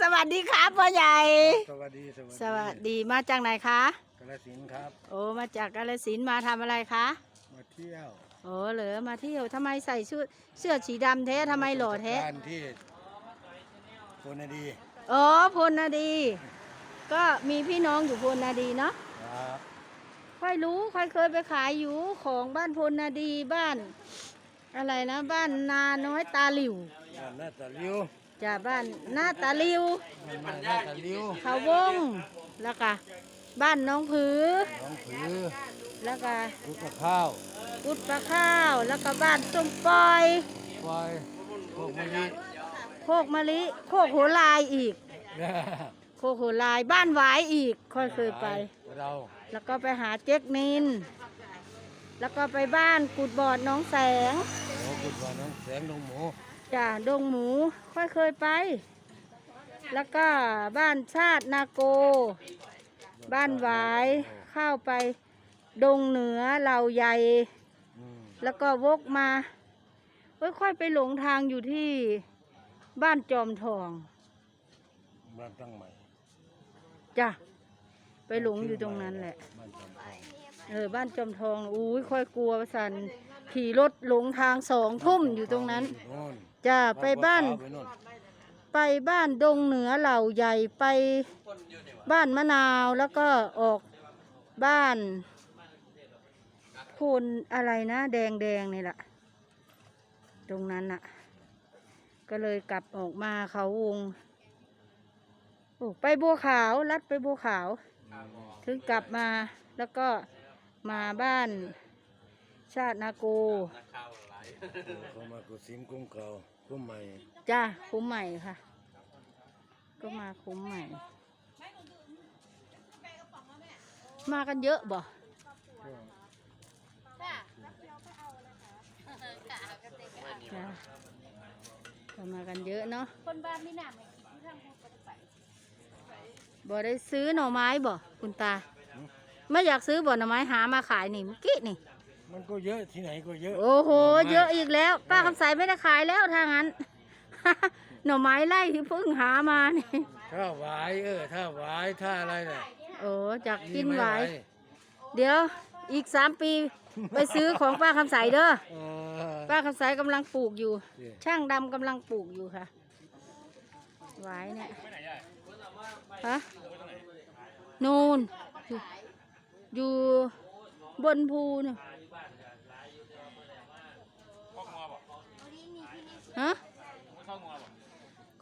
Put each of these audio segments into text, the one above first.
สวัสดีครับพ่อใหญ่ สวัสดี สวัสดีสวัสดีมาจากไหนคะกระสินธุ์ครับ โอ้มาจากกาฬสินธุ์มาทำอะไรคะมาเที่ยวโอ้เหรอมาเที่ยวทำไมใส่ชุดเสื้อสีดำแท้ทำไมหล่อแท้การที่โคนดีอ๋อพลนาดี ก็มีพี่น้องอยู่พลนาดีเนาะครับค่อยรู้ค่อยเคยไปขายอยู่ของบ้านพลนาดีบ้าน อะไรนะบ้านนาน้อยตาหลิว บ้านหน้าตาลิ้ว จ้าบ้านหน้าตาหลิว บ้านหน้าตาลิ้วเขาวง แล้วก็บ้านน้องผือ น้องผือแล้วก็ลูกมะข้าวกุดปลาข้าว แล้วก็บ้านส้มปล่อยปอยพวกมะลิโคกมะลิ โคกโหลายอีก โคกโหลายบ้านหวายอีกค่อยเคยไป เราแล้วก็ไปหาเจ๊กนิน แล้วก็ไปบ้านกุดบอดน้องแสง โอ้กุดว่าน้องแสงน้องหมู จ้าดงหมูค่อยเคยไป แล้วก็บ้านชาตินาโก บ้านหวายเข้าไป ดงเหนือเหล่าใหญ่อืมแล้วก็วกมาเอ้ยค่อยไปหลงทางอยู่ที่บ้านจอมทอง บ้านตั้งใหม่จ้ะไปหลงอยู่ตรงนั้นแหละ บ้านจอมทองเออบ้านจอมทอง อุ้ยค่อยกลัวสันขี่รถหลงทางสองทุ่มอยู่ตรงนั้นอยู่โน่น จ้ะไปบ้าน ไปโน่นไปบ้านดงเหนือเหล่าใหญ่ไปบ้านมะนาวแล้วก็ออกบ้านพูนอะไรนะแดงแดงๆนี่แหละตรงนั้นน่ะ ก็เลยกลับออกมาเขาวงโอ้ไปบัวขาวลัดไปบัวขาว ถึงกลับมาแล้วก็มาบ้านชาตินาโก เขามากุศิมกุ้งเก่ากุ้งใหม่จ้าคุ้มใหม่ค่ะ ก็มาคุ้มใหม่ มากันเยอะบ่จ้าก็มากันเยอะเนาะคนบ้านไม่น่าไม่คิดที่ทางพูดกันไปบ่ได้ซื้อหน่อไม้บ่คุณตา ไม่อยากซื้อบ่หน่อไม้หามาขายนี่เมื่อกี้นี่ มันก็เยอะที่ไหนก็เยอะ โอ้โห เยอะอีกแล้ว ป้าคำใสไม่ได้ขายแล้วถ้างั้น หน่อไม้ไล่ที่เพิ่งหามานี่ ถ้าหวายเออ ถ้าหวายถ้าอะไรน่ะโอ้จากกินมีไหวม่เดี๋ยวอีกสามปี ไปซื้อของป้าคำใสเด้อ เออ ป้าคำใสกำลังปลูกอยู่นี่ช่างดำกำลังปลูกอยู่ค่ะไหวายเนี่ยฮะนูนอยู่อยู่บนภูเนี่ย ฮะ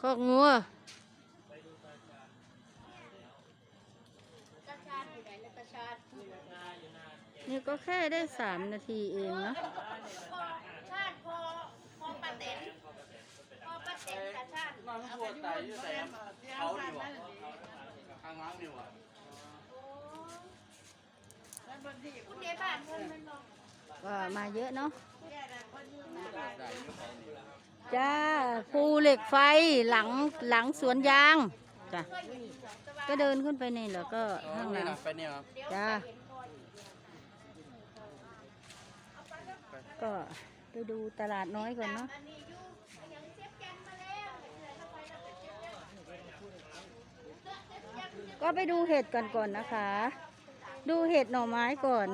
คอกงัวตาชาติอยู่ไหนนะตาชาตินี่ก็แค่ได้สามนาทีเองนะพอชาติพอพอป้าเต็นพอป้าเต็นตาชาติมันปวดไตอยู่แต่เขาดีกว่าข้างหล่างดีกว่าคุณเดบ้านเพิ่นมันลงก็มาเยอะเนาะไตอยู่เขาดี จ้าภูเหล็กไฟหลังหลังสวนยางจ้ะก็เดินขึ้นไปนี่แล้วก็ข้างหนี่ลังนะไปเนี่ยครับจ้าก็ไปดูตลาดน้อยก่อนเนาะอันนี้อยู่ยังเจ็บแกนมาแล้วถ้าไปเราไปเจ็บแกนก็ไปดูเห็ดก่อนก่อนนะคะ ดูเห็ดหน่อไม้ก่อน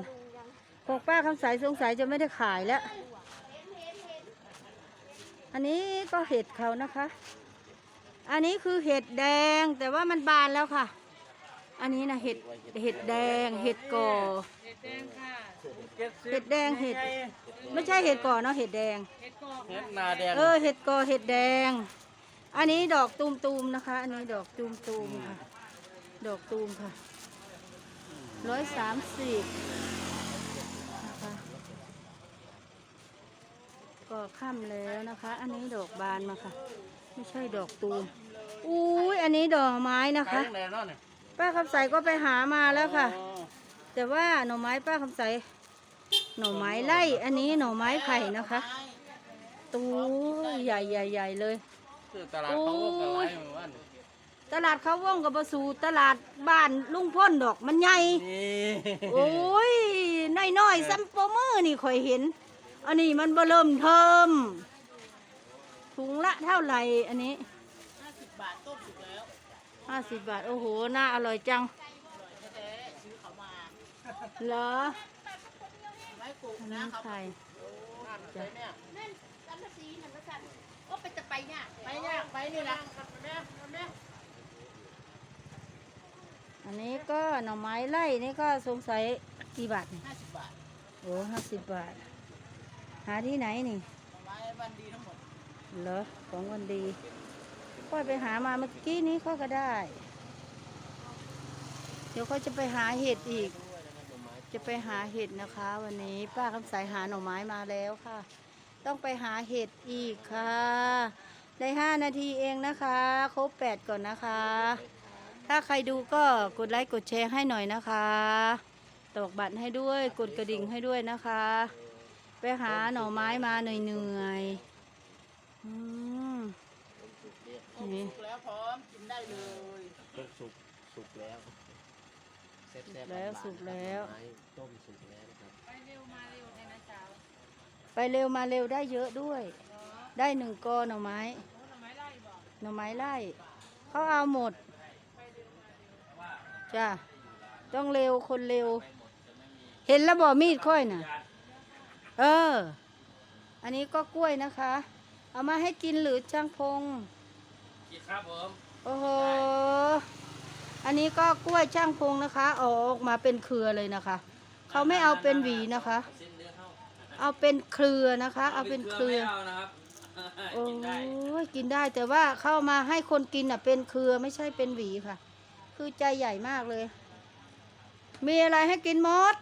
พวกป้าคำสายสงสัยจะไม่ได้ขายแล้ว อันนี้ก็เห็ดเขานะคะ อันนี้คือเห็ดแดงแต่ว่ามันบานแล้วค่ะ อันนี้นะเห็ดเห็ดแดงเห็ดก่อเห็ดแดงเห็ดไม่ใช่เห็ดก่อเนาะเห็ดแดงเฮ็ดนาแดงเออเห็ดก่อเห็ดแดง อันนี้ดอกตูมตูมๆนะคะ อันนี้ดอกตูมตูมๆค่ะ ดอกตูมค่ะร้อยสามสิบนะคะ ก็ ค่ำแล้วนะคะ อันนี้ดอกบานมาค่ะ ไม่ใช่ดอกตูมอุ้ยอันนี้ดอกไม้นะขาคะยยังไงเนาะเนี่ยป้าคำใสก็ไปหามาแล้วค่ะ แต่ว่าหน่อไม้ป้าคำใสหน่อไม้ไล่อันนี้หน่อไม้ไผ่นะคะ ตูใหญ่ใหญ่ใหญ่ๆเลยคือตลาดเขาก็ไล่เหมือนกันตลาดเขาว่องกับบสูตลาดบ้านลุงพ่นดอกมันใหญ่นี่โอ้ยน้อยๆซัมโปมือนี่ข่อยเห็น อันนี้มันเบเริ่มเทิมถุงละเท่าไหร่อันนี้ห้าสิบบาทต้มสุกแล้วห้าสิบบาท โอ้โห น่าอร่อยจังแท้ๆซื้อเขามาเหรอไม่ปลูกอันนะนี้ครับไข่ใช่เนี่ยนั่นสังกะสีนั่นก็สั่นโอ้ไปจะไปเนี่ยไปเนี่ยไปนี่ละแม่แม่อันนี้ก็หน่อไม้ไล่นี่ก็สงสัยกี่บาทนี่ห้าสิบบาท โอ้ห้าสิบบาท หาที่ไหนนี่ไม้บันดีทั้งหมดเหรอของวันดีค่อยไปหามาเมื่อกี้นี้เขาก็ได้ เดี๋ยวเขาจะไปหาเห็ดอีก จะไปหาเห็ดนะคะ วันนี้ป้าคำสายหาหน่อไม้มาแล้วค่ะ ต้องไปหาเห็ดอีกค่ะ ได้ห้านาทีเองนะคะ ครบแปดก่อนนะคะ ถ้าใครดูก็กดไลค์กดแชร์ให้หน่อยนะคะ ตอกบัตรให้ด้วย กดกระดิ่งให้ด้วยนะคะ ไปหาหน่อไม้มาเหนื่อยๆอืมนี่สุกแล้วพร้อมกินได้เลยต้มสุกสุกแล้วแซ่บสุกๆแล้วหานๆสุกแล้วไม้ต้มสุกแล้วนะครับไปเร็วมาเร็วได้เยอะด้วย ได้หนึ่งกอหน่อไม้หน่อไม้ไล่เขาเอาหมดจ้ะต้องเร็วคนเร็ว เห็นแล้วบ่มีดค่อยน่ะ เออ อันนี้ก็กล้วยนะคะ เอามาให้กินหรือช่างพงกินครับผมโอ้โหอันนี้ก็กล้วยช่างพงนะคะเอาออกมาเป็นเครือเลยนะคะ เขาไม่เอาเป็นหวีนะคะเส้นเนื้อเข้าเอาเป็นเครือนะคะ เอาเป็นเครือไม่เอานะครับโอ้กินได้ยกินได้แต่ว่าเข้ามาให้คนกินอะ เป็นเครือไม่ใช่เป็นหวีค่ะ คือใจใหญ่มากเลย มีอะไรให้กินหมด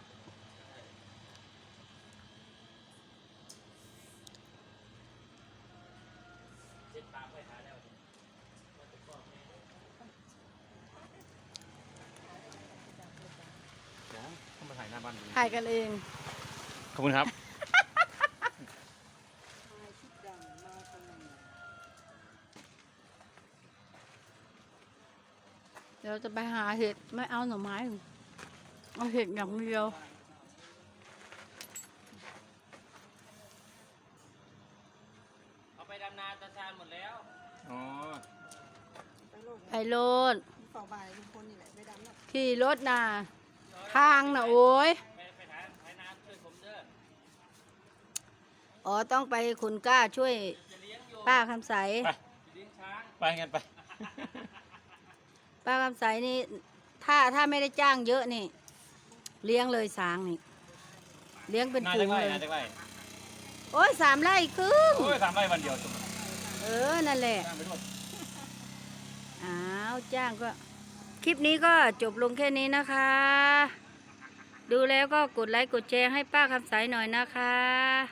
เข้ามาถ่ายหน้าบ้านดูถ่ายกันเอง ขอบคุณครับ เดี๋ยวจะไปหาเห็ดไม่เอาหน่อไม้เอาเห็ดอย่างเดียวเอาไปดำนาตาชานหมดแล้ว อ๋อไอโรดขี่รถน่ะทางน่ะโอ้ยไปไปถ่ายถ่ายน้ำ ช่วยผมเด้ออ๋อต้องไปคุณกล้าช่วยจะเลี้ยงอยู่ป้าคำใสไปเลี้ยงช้างไปกันไป ป้าคำใสนี่ ถ้าถ้าไม่ได้จ้างเยอะนี่ เลี้ยงเลยสางนี่ เลี้ยงเป็นน่าฝูจะงไล่เลยน่าจะไล่โอ้ยสามไร่ครึ่งโอ้ยสามไล่วันเดียวจบเออ นั่นแหละจ้างไปด้วยอ้าว จ้างก็ คลิปนี้ก็จบลงแค่นี้นะคะ ดูแล้วก็กดไลค์กดแชร์ให้ป้าคำใสหน่อยนะคะ